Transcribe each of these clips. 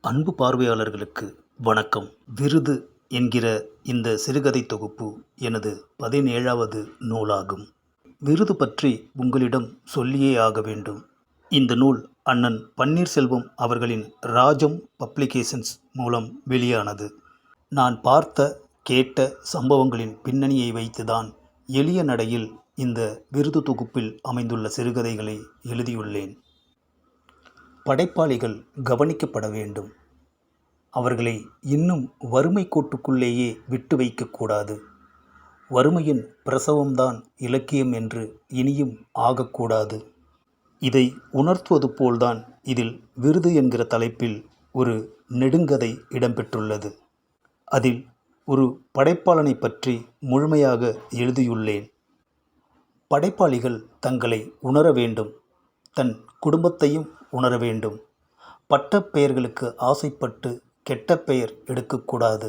அன்பு பார்வையாளர்களுக்கு வணக்கம். விருது என்கிற இந்த சிறுகதை தொகுப்பு எனது பதினேழாவது நூலாகும். விருது பற்றி உங்களிடம் சொல்லியே ஆக வேண்டும். இந்த நூல் அண்ணன் பன்னீர்செல்வம் அவர்களின் ராஜம் பப்ளிகேஷன்ஸ் மூலம் வெளியானது. நான் பார்த்த கேட்ட சம்பவங்களின் பின்னணியை வைத்துதான் எளிய நடையில் இந்த விருது தொகுப்பில் அமைந்துள்ள சிறுகதைகளை எழுதியுள்ளேன். படைப்பாளிகள் கவனிக்கப்பட வேண்டும். அவர்களை இன்னும் வறுமை கோட்டுக்குள்ளேயே விட்டு வைக்கக்கூடாது வறுமையின் பிரசவம்தான் இலக்கியம் என்று இனியும் ஆகக்கூடாது இதை உணர்த்துவது போல்தான் இதில் விருது என்கிற தலைப்பில் ஒரு நெடுங்கதை இடம்பெற்றுள்ளது. அதில் ஒரு படைப்பாளனை பற்றி முழுமையாக எழுதியுள்ளேன். படைப்பாளிகள் தங்களை உணர வேண்டும். தன் குடும்பத்தையும் உணர வேண்டும். பட்ட பெயர்களுக்கு ஆசைப்பட்டு கெட்ட பெயர் எடுக்கக்கூடாது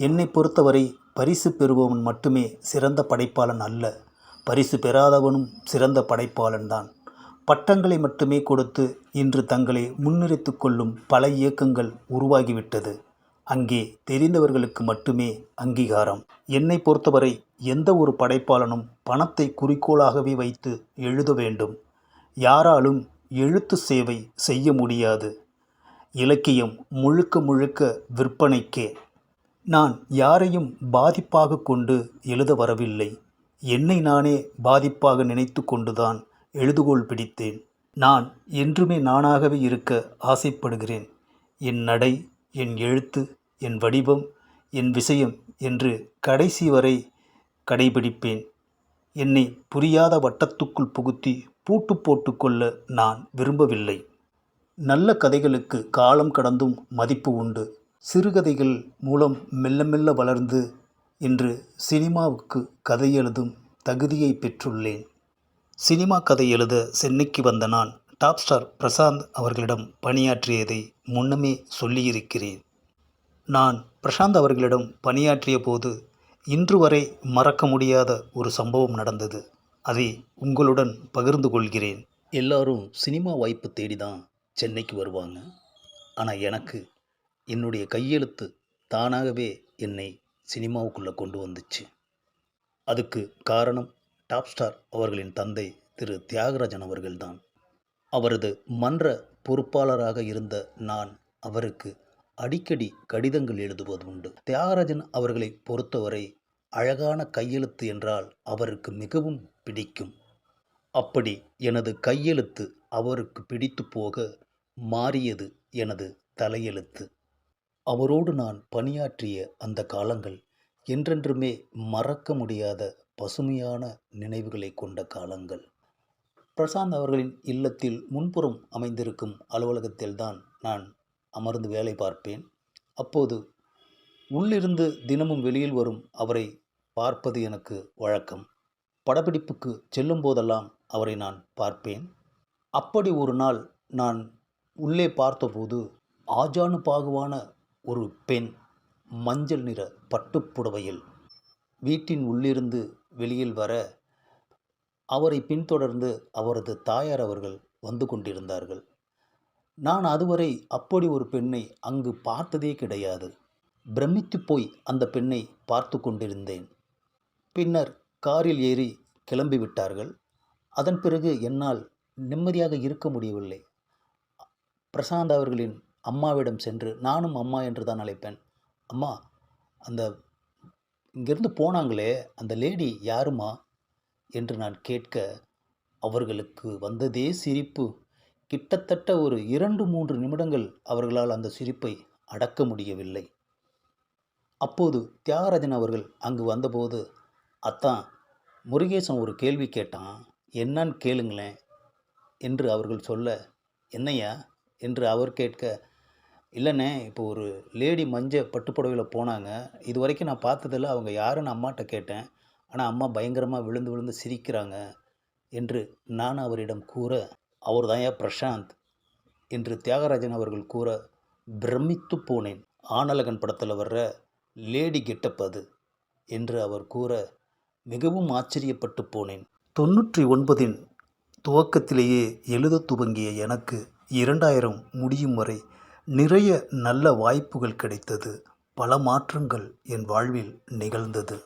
என்னை பொறுத்தவரை பரிசு பெறுபவன் மட்டுமே சிறந்த படைப்பாளன் அல்ல. பரிசு பெறாதவனும் சிறந்த படைப்பாளன்தான் பட்டங்களை மட்டுமே கொடுத்து இன்று தங்களை முன்னிறுத்து கொள்ளும் பல இயக்கங்கள் உருவாகிவிட்டது. அங்கே தெரிந்தவர்களுக்கு மட்டுமே அங்கீகாரம். என்னை பொறுத்தவரை எந்த ஒரு படைப்பாளனும் பணத்தை குறிக்கோளாகவே வைத்து எழுத வேண்டும். யாராலும் எழுத்து சேவை செய்ய முடியாது. இலக்கியம் முழுக்க முழுக்க விற்பனைக்கே. நான் யாரையும் பாதிப்பாக கொண்டு எழுத வரவில்லை. என்னை நானே பாதிப்பாக நினைத்து கொண்டுதான் எழுதுகோள் பிடித்தேன். நான் என்றுமே நானாகவே இருக்க ஆசைப்படுகிறேன். என் நடை என் எழுத்து என் வடிவம் என் விஷயம் என்று கடைசி வரை கடைபிடிப்பேன். என்னை புரியாத வட்டத்துக்குள் புகுத்தி பூட்டு போட்டுக்கொள்ள நான் விரும்பவில்லை. நல்ல கதைகளுக்கு காலம் கடந்தும் மதிப்பு உண்டு. சிறுகதைகள் மூலம் மெல்ல மெல்ல வளர்ந்து இன்று சினிமாவுக்கு கதை எழுதும் தகுதியை பெற்றுள்ளேன். சினிமா கதை எழுத சென்னைக்கு வந்த நான் டாப் ஸ்டார் பிரசாந்த் அவர்களிடம் பணியாற்றியதை முன்னமே சொல்லியிருக்கிறேன். நான் பிரசாந்த் அவர்களிடம் பணியாற்றிய போது இன்று வரை மறக்க முடியாத ஒரு சம்பவம் நடந்தது. அதை உங்களுடன் பகிர்ந்து கொள்கிறேன். எல்லாரும் சினிமா வாய்ப்பு தேடி தான் சென்னைக்கு வருவாங்க. ஆனால் எனக்கு என்னுடைய கையெழுத்து தானாகவே என்னை சினிமாவுக்குள்ளே கொண்டு வந்துச்சு. அதுக்கு காரணம் டாப் ஸ்டார் அவர்களின் தந்தை திரு தியாகராஜன் அவர்கள்தான். அவரது மன்ற பொறுப்பாளராக இருந்த நான் அவருக்கு அடிக்கடி கடிதங்கள் எழுதுவது உண்டு. தியாகராஜன் அவர்களை பொறுத்தவரை அழகான கையெழுத்து என்றால் அவருக்கு மிகவும் பிடிக்கும். அப்படி எனது கையெழுத்து அவருக்கு பிடித்து போக மாறியது எனது தலையெழுத்து. அவரோடு நான் பணியாற்றிய அந்த காலங்கள் என்றென்றுமே மறக்க முடியாத பசுமையான நினைவுகளை கொண்ட காலங்கள். பிரசாந்த் அவர்களின் இல்லத்தில் முன்புறம் அமைந்திருக்கும் அலுவலகத்தில்தான் நான் அமர்ந்து வேலை பார்ப்பேன். அப்போது உள்ளிருந்து தினமும் வெளியில் வரும் அவரை பார்ப்பது எனக்கு வழக்கம். படப்பிடிப்புக்கு செல்லும் போதெல்லாம் அவரை நான் பார்ப்பேன். அப்படி ஒரு நாள் நான் உள்ளே பார்த்தபோது ஆஜானு பாகுவான ஒரு பெண் மஞ்சள் நிற பட்டுப்புடவையில் வீட்டின் உள்ளிருந்து வெளியில் வர அவரை பின்தொடர்ந்து அவரது தாயார் அவர்கள் வந்து கொண்டிருந்தார்கள். நான் அதுவரை அப்படி ஒரு பெண்ணை அங்கு பார்த்ததே கிடையாது. பிரமித்து போய் அந்த பெண்ணை பார்த்து கொண்டிருந்தேன். பின்னர் காரில் ஏறி கிளம்பி விட்டார்கள் அதன் பிறகு என்னால் நிம்மதியாக இருக்க முடியவில்லை. பிரசாந்த் அவர்களின் அம்மாவிடம் சென்று நானும் அம்மா என்று தான் அழைப்பேன். அம்மா அந்த இங்கேருந்து போனாங்களே அந்த லேடி யாருமா? என்று நான் கேட்க அவர்களுக்கு வந்ததே சிரிப்பு. கிட்டத்தட்ட ஒரு இரண்டு மூன்று நிமிடங்கள் அவர்களால் அந்த சிரிப்பை அடக்க முடியவில்லை. அப்போது தியாகராஜன் அவர்கள் அங்கு வந்தபோது அத்தான் முருகேசன் ஒரு கேள்வி கேட்டான். என்னன்னு கேளுங்களேன் என்று அவர்கள் சொல்ல என்னையா என்று அவர் கேட்க இல்லைண்ணே இப்போ ஒரு லேடி மஞ்ச பட்டுப்புடவையில் போனாங்க. இது வரைக்கும் நான் பார்த்ததில்ல. அவங்க யாருன்னு அம்மாட்ட கேட்டேன். ஆனால் அம்மா பயங்கரமாக விழுந்து விழுந்து சிரிக்கிறாங்க என்று நான் அவரிடம் கூற அவர் பிரசாந்த் என்று தியாகராஜன் அவர்கள் கூற பிரமித்து போனேன். ஆனலகன் படத்தில் வர்ற லேடி கெட்டப் அது என்று அவர் கூற மிகவும் ஆச்சரியப்பட்டு போனேன். தொண்ணூற்றி ஒன்பதின் துவக்கத்திலேயே எழுத துவங்கிய எனக்கு இரண்டாயிரம் முடியும் வரை நிறைய நல்ல வாய்ப்புகள் கிடைத்தது. பல மாற்றங்கள் என் வாழ்வில் நிகழ்ந்தது.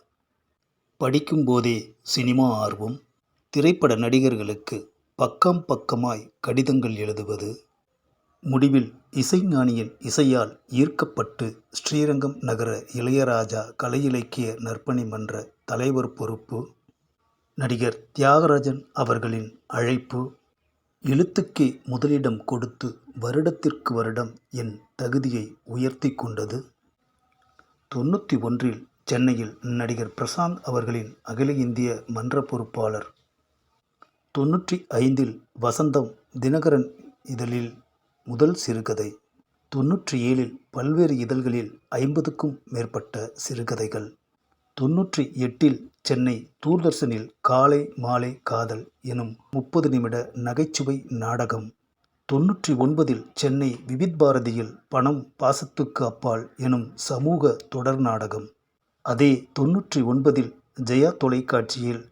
படிக்கும்போதே சினிமா ஆர்வம் திரைப்பட நடிகர்களுக்கு பக்கம் பக்கமாய் கடிதங்கள் எழுதுவது. முடிவில் இசைஞானியின் இசையால் ஈர்க்கப்பட்டு ஸ்ரீரங்கம் நகர இளையராஜா கலை இலக்கிய நற்பணி மன்ற தலைவர் பொறுப்பு. நடிகர் தியாகராஜன் அவர்களின் அழைப்பு. எழுத்துக்கே முதலிடம் கொடுத்து வருடத்திற்கு வருடம் என் தகுதியை உயர்த்தி கொண்டது. தொண்ணூற்றி ஒன்றில் சென்னையில் நடிகர் பிரசாந்த் அவர்களின் அகில இந்திய மன்ற பொறுப்பாளர் தொண்ணூற்றி ஐந்தில் வசந்தம் தினகரன் இதழில் முதல் சிறுகதை. தொண்ணூற்றி ஏழில் பல்வேறு இதழ்களில் ஐம்பதுக்கும் மேற்பட்ட சிறுகதைகள். தொண்ணூற்றி எட்டில் சென்னை தூர்தர்ஷனில் காலை மாலை காதல் எனும் முப்பது நிமிட நகைச்சுவை நாடகம். தொண்ணூற்றி ஒன்பதில் சென்னை விவித் பாரதியில் பணம் பாசத்துக்கு அப்பால் எனும் சமூக தொடர் நாடகம். அதே தொண்ணூற்றி ஒன்பதில் ஜெயா தொலைக்காட்சியில்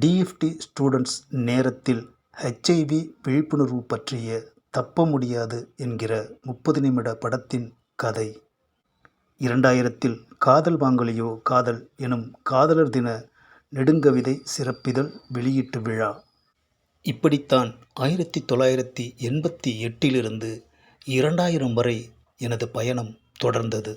டிஎஃப்டி ஸ்டூடெண்ட்ஸ் நேரத்தில் ஹெச்ஐவி விழிப்புணர்வு பற்றிய தப்ப முடியாது என்கிற முப்பது நிமிட படத்தின் கதை. இரண்டாயிரத்தில் காதல் வாங்கலியோ காதல் எனும் காதலர் தின நெடுங்கவிதை சிறப்பிதழ் வெளியீட்டு விழா. இப்படித்தான் ஆயிரத்தி தொள்ளாயிரத்தி எண்பத்தி எட்டிலிருந்து இரண்டாயிரம் வரை எனது பயணம் தொடர்ந்தது.